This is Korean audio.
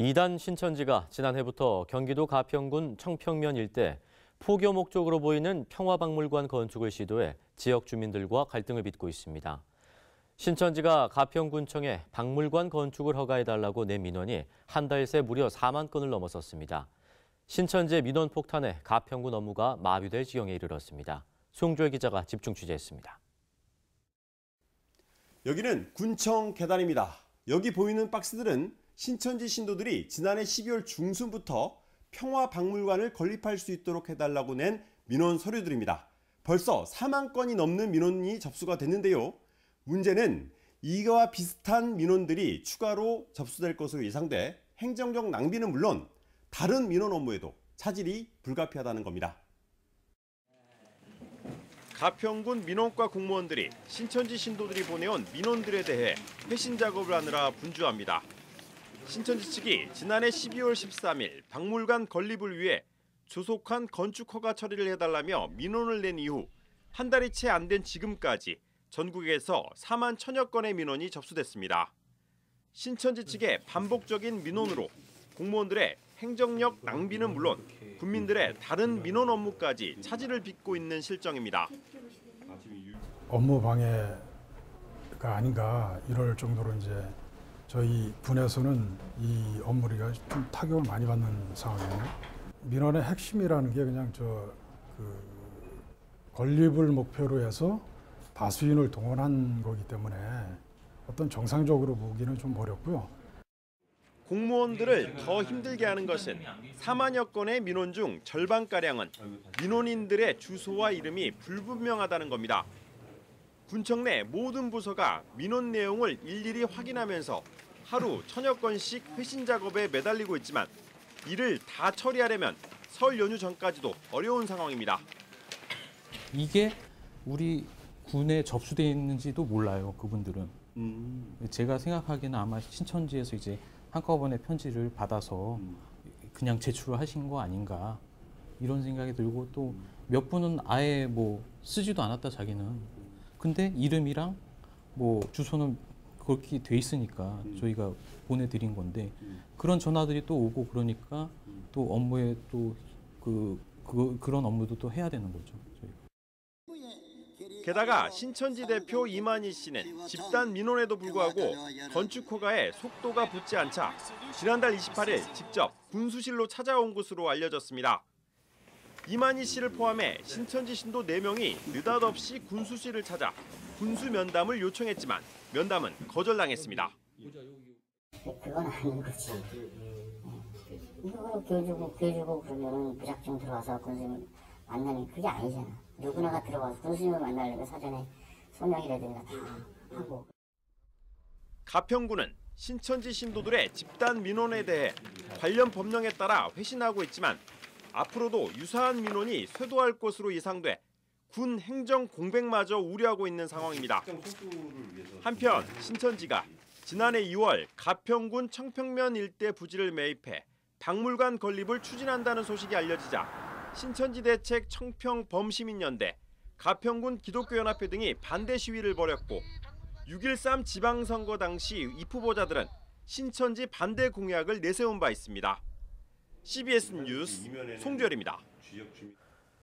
이단 신천지가 지난해부터 경기도 가평군 청평면 일대 포교 목적으로 보이는 평화박물관 건축을 시도해 지역 주민들과 갈등을 빚고 있습니다. 신천지가 가평군청에 박물관 건축을 허가해달라고 낸 민원이 한 달 새 무려 4만 건을 넘어섰습니다. 신천지의 민원 폭탄에 가평군 업무가 마비될 지경에 이르렀습니다. 송조혜 기자가 집중 취재했습니다. 여기는 군청 계단입니다. 여기 보이는 박스들은 신천지 신도들이 지난해 12월 중순부터 평화박물관을 건립할 수 있도록 해달라고 낸 민원 서류들입니다. 벌써 4만 건이 넘는 민원이 접수가 됐는데요. 문제는 이거와 비슷한 민원들이 추가로 접수될 것으로 예상돼 행정적 낭비는 물론 다른 민원 업무에도 차질이 불가피하다는 겁니다. 가평군 민원과 공무원들이 신천지 신도들이 보내온 민원들에 대해 회신 작업을 하느라 분주합니다. 신천지 측이 지난해 12월 13일 박물관 건립을 위해 조속한 건축 허가 처리를 해달라며 민원을 낸 이후 한 달이 채 안 된 지금까지 전국에서 4만 천여 건의 민원이 접수됐습니다. 신천지 측의 반복적인 민원으로 공무원들의 행정력 낭비는 물론 국민들의 다른 민원 업무까지 차질을 빚고 있는 실정입니다. 업무 방해가 아닌가 이럴 정도로 이제 저희 분에서는 이 업무리가 좀 타격을 많이 받는 상황이에요. 민원의 핵심이라는 게 그냥 저 그 건립을 목표로 해서 다수인을 동원한 거기 때문에 어떤 정상적으로 보기는 좀 어렵고요. 공무원들을 더 힘들게 하는 것은 4만여 건의 민원 중 절반가량은 민원인들의 주소와 이름이 불분명하다는 겁니다. 군청 내 모든 부서가 민원 내용을 일일이 확인하면서 하루 천여 건씩 회신 작업에 매달리고 있지만 이를 다 처리하려면 설 연휴 전까지도 어려운 상황입니다. 이게 우리 군에 접수돼 있는지도 몰라요. 그분들은. 제가 생각하기에는 아마 신천지에서 이제 한꺼번에 편지를 받아서 그냥 제출을 하신 거 아닌가 이런 생각이 들고 또 몇 분은 아예 뭐 쓰지도 않았다 자기는 근데 이름이랑 뭐 주소는 그렇게 돼 있으니까 저희가 보내드린 건데 그런 전화들이 또 오고 그러니까 또 업무에 또그 그, 그런 업무도 또 해야 되는 거죠. 저희가. 게다가 신천지 대표 이만희 씨는 집단 민원에도 불구하고 건축 허가에 속도가 붙지 않자 지난달 28일 직접 군수실로 찾아온 것으로 알려졌습니다. 이만희 씨를 포함해 신천지 신도 4명이 느닷없이 군수실을 찾아 군수 면담을 요청했지만 면담은 거절당했습니다. 그건 아닌 거지. 이거 교주고 교주고 그러면 무작정 들어와서 군수님 만나는 그게 아니잖아. 누구나가 들어와서 군수님을 만나려면 사전에 소명이라든가 다 하고. 가평군은 신천지 신도들의 집단 민원에 대해 관련 법령에 따라 회신하고 있지만 앞으로도 유사한 민원이 쇄도할 것으로 예상돼 군 행정 공백마저 우려하고 있는 상황입니다. 한편 신천지가 지난해 2월 가평군 청평면 일대 부지를 매입해 박물관 건립을 추진한다는 소식이 알려지자 신천지 대책 청평 범시민연대, 가평군 기독교연합회 등이 반대 시위를 벌였고 6.13 지방선거 당시 입후보자들은 신천지 반대 공약을 내세운 바 있습니다. CBS 뉴스 송주열입니다.